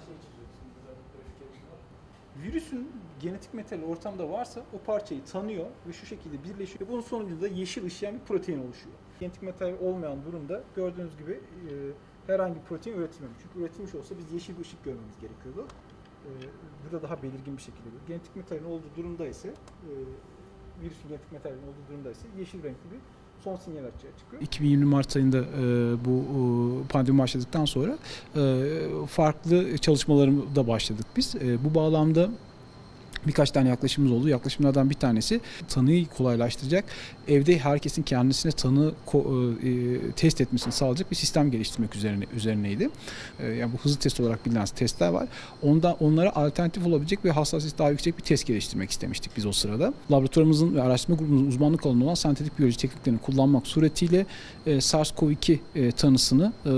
şey. Virüsün genetik metali ortamda varsa o parçayı tanıyor ve şu şekilde birleşiyor. Bunun sonucunda yeşil ışıyan bir protein oluşuyor. Genetik metal olmayan durumda gördüğünüz gibi e, herhangi bir protein üretilmemiş. Çünkü üretilmiş olsa biz yeşil bir ışık görmemiz gerekiyordu. E, burada daha belirgin bir şekilde. Genetik metalin olduğu durumda ise e, virüsün genetik metalin olduğu durumda ise yeşil renkli bir son sinyal açığa çıkıyor. 2020 Mart ayında e, bu e, pandemi başladıktan sonra e, farklı çalışmalarımı da başladık biz. E, bu bağlamda birkaç tane yaklaşımımız oldu. Yaklaşımlardan bir tanesi tanıyı kolaylaştıracak, evde herkesin kendisine tanı ko- e, test etmesini sağlayacak bir sistem geliştirmek üzerine üzerineydi. E, yani bu hızlı test olarak bilinen testler var. Onda onlara alternatif olabilecek ve hassasiyeti daha yüksek bir test geliştirmek istemiştik biz o sırada. Laboratuvarımızın ve araştırma grubumuzun uzmanlık alanı olan sentetik biyoloji tekniklerini kullanmak suretiyle e, SARS-CoV-2 e, tanısını e, e,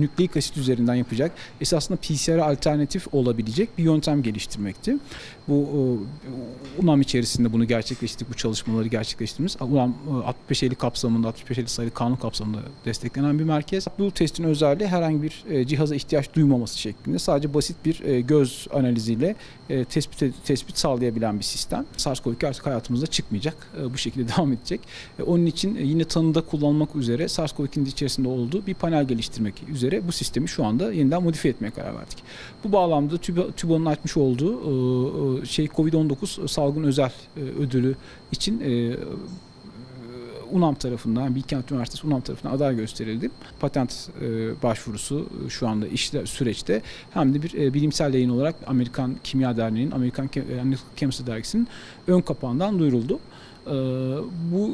nükleik asit üzerinden yapacak, esasında PCR'e alternatif olabilecek bir yöntem geliştirmekti. Bu e, UNAM içerisinde bunu gerçekleştirdik, bu çalışmaları gerçekleştirdiğimiz UNAM e, 6550 kapsamında, 6550 sayılı kanun kapsamında desteklenen bir merkez. Bu testin özelliği herhangi bir e, cihaza ihtiyaç duymaması şeklinde sadece basit bir e, göz analiziyle e, tespit tespit sağlayabilen bir sistem. SARS-CoV-2 artık hayatımızda çıkmayacak. E, Bu şekilde devam edecek. E, Onun için e, yine tanıda kullanmak üzere SARS-CoV-2'nin içerisinde olduğu bir panel geliştirmek üzere bu sistemi şu anda yeniden modifiye etmeye karar verdik. Bu bağlamda TÜBA- TÜBA'nın açmış olduğu e, e, şey COVID-19 salgın özel e, ödülü için e, UNAM tarafından, Bilkent Üniversitesi UNAM tarafından aday gösterildi. Patent e, başvurusu şu anda işle süreçte. Hem de bir e, bilimsel yayın olarak Amerikan Kimya Derneği'nin, Amerikan e, Chemistry Dergisi'nin ön kapağından duyuruldu. E, bu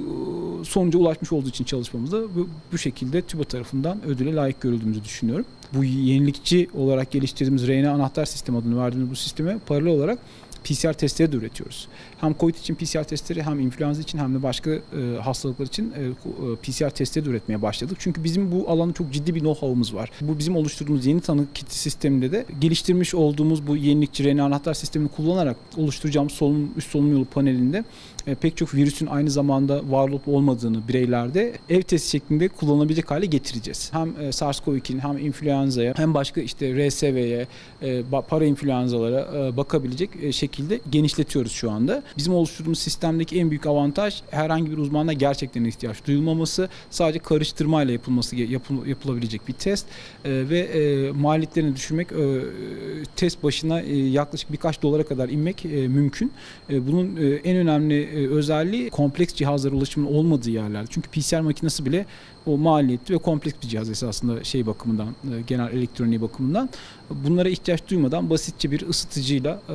sonuca ulaşmış olduğu için çalışmamızda bu, bu şekilde TÜBA tarafından ödüle layık görüldüğümüzü düşünüyorum. Bu yenilikçi olarak geliştirdiğimiz RNA anahtar sistemi adını verdiğimiz bu sisteme paralel olarak PCR testleri de üretiyoruz. Hem COVID için PCR testleri hem influenza için hem de başka e, hastalıklar için e, e, PCR testleri de üretmeye başladık. Çünkü bizim bu alanda çok ciddi bir know-how'umuz var. Bu bizim oluşturduğumuz yeni tanı kiti sisteminde de geliştirmiş olduğumuz bu yenilikçi RNA anahtar sistemini kullanarak oluşturacağımız solunum, üst solunum yolu panelinde e, pek çok virüsün aynı zamanda var olup olmadığını bireylerde ev testi şeklinde kullanabilecek hale getireceğiz. Hem e, SARS-CoV-2'nin hem influenza'ya hem başka işte RSV'ye, e, ba- para influenzalara e, bakabilecek e, şekilde genişletiyoruz şu anda. Bizim oluşturduğumuz sistemdeki en büyük avantaj herhangi bir uzmana gerçekten ihtiyaç duyulmaması, sadece karıştırmayla yapılması yapıl- yapılabilecek bir test e, ve e, maliyetlerini düşürmek, e, test başına e, yaklaşık birkaç dolara kadar inmek e, mümkün. E, bunun e, en önemli e, özelliği kompleks cihazlara ulaşımın olmadığı yerlerde. Çünkü PCR makinesi bile o maliyetli ve kompleks bir cihaz esasında şey bakımından, e, genel elektroniği bakımından. Bunlara ihtiyaç duymadan basitçe bir ısıtıcıyla e,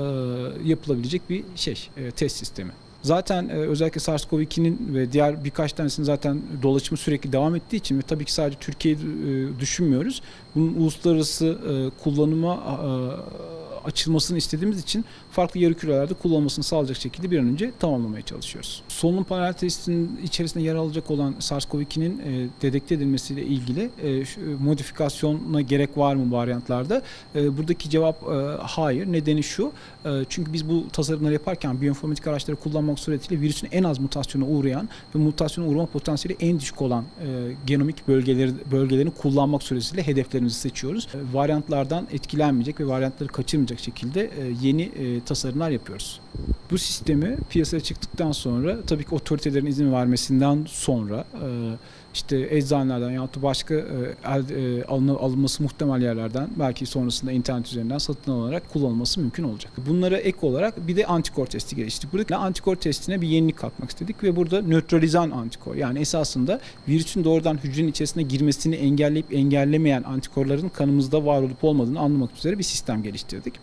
yapılabilecek bir şey, e, test sistemi. Zaten özellikle SARS-CoV-2'nin ve diğer birkaç tanesinin zaten dolaşımı sürekli devam ettiği için ve tabii ki sadece Türkiye'yi düşünmüyoruz. Bunun uluslararası kullanıma açılmasını istediğimiz için farklı yarı kürelerde kullanılmasını sağlayacak şekilde bir an önce tamamlamaya çalışıyoruz. Solunum panel testinin içerisinde yer alacak olan SARS-CoV-2'nin e, dedekte edilmesiyle ilgili e, şu, e, modifikasyona gerek var mı varyantlarda? E, buradaki cevap e, hayır. Nedeni şu, e, çünkü biz bu tasarımları yaparken biyoinformatik araçları kullanmak suretiyle virüsün en az mutasyona uğrayan ve mutasyona uğrama potansiyeli en düşük olan e, genomik bölgeleri bölgelerini kullanmak suretiyle hedeflerimizi seçiyoruz. E, varyantlardan etkilenmeyecek ve varyantları kaçırmayacak şekilde e, yeni e, tasarımlar yapıyoruz. Bu sistemi piyasaya çıktıktan sonra tabii ki otoritelerin izin vermesinden sonra e, işte eczanelerden ya da başka e, e, alınması muhtemel yerlerden belki sonrasında internet üzerinden satın alınarak kullanılması mümkün olacak. Bunlara ek olarak bir de antikor testi geliştirdik. Burada antikor testine bir yenilik katmak istedik ve burada nötralizan antikor yani esasında virüsün doğrudan hücrenin içerisine girmesini engelleyip engellemeyen antikorların kanımızda var olup olmadığını anlamak üzere bir sistem geliştirdik.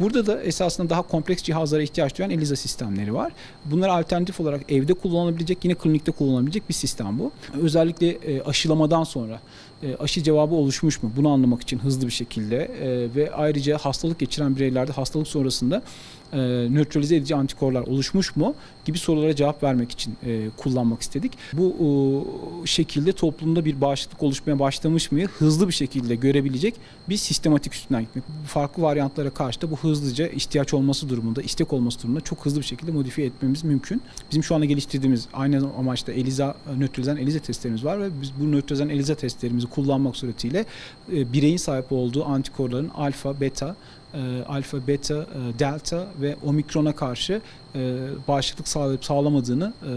Burada da esasında daha kompleks cihazlara ihtiyaç duyan ELISA sistemleri var. Bunlar alternatif olarak evde kullanılabilecek, yine klinikte kullanılabilecek bir sistem bu. Özellikle e, aşılamadan sonra e, aşı cevabı oluşmuş mu? Bunu anlamak için hızlı bir şekilde e, ve ayrıca hastalık geçiren bireylerde hastalık sonrasında e, nötralize edici antikorlar oluşmuş mu gibi sorulara cevap vermek için e, kullanmak istedik. Bu e, şekilde toplumda bir bağışıklık oluşmaya başlamış mı hızlı bir şekilde görebilecek bir sistematik üstünden gitmek. Farklı varyantlara karşı da bu hızlıca ihtiyaç olması durumunda, istek olması durumunda çok hızlı bir şekilde modifiye etmemiz mümkün. Bizim şu anda geliştirdiğimiz aynı amaçta ELISA, nötralizen ELISA testlerimiz var ve biz bu nötralizen ELISA testlerimizi kullanmak suretiyle e, bireyin sahip olduğu antikorların alfa, beta, e, alfa, beta, e, delta ve omikrona karşı e, bağışıklık sağlayıp sağlamadığını e,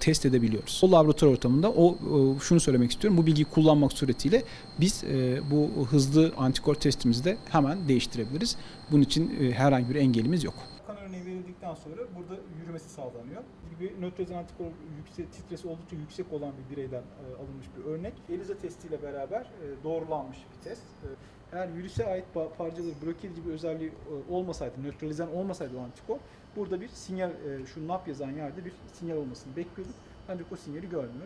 test edebiliyoruz. O laboratuvar ortamında o e, şunu söylemek istiyorum. Bu bilgiyi kullanmak suretiyle biz e, bu hızlı antikor testimizi de hemen değiştirebiliriz. Bunun için e, herhangi bir engelimiz yok. Kan örneği verildikten sonra burada yürümesi sağlanıyor. Gibi nötralize antikor yüksek, titresi oldukça yüksek olan bir bireyden e, alınmış bir örnek. ELISA testiyle beraber e, doğrulanmış bir test. E, eğer virüse ait pa- parçaları bloke edici bir özelliği e, olmasaydı, nötralizen olmasaydı o antikor, burada bir sinyal, e, şu NAP yazan yerde bir sinyal olmasını bekliyorduk. Ancak o sinyali görmüyoruz.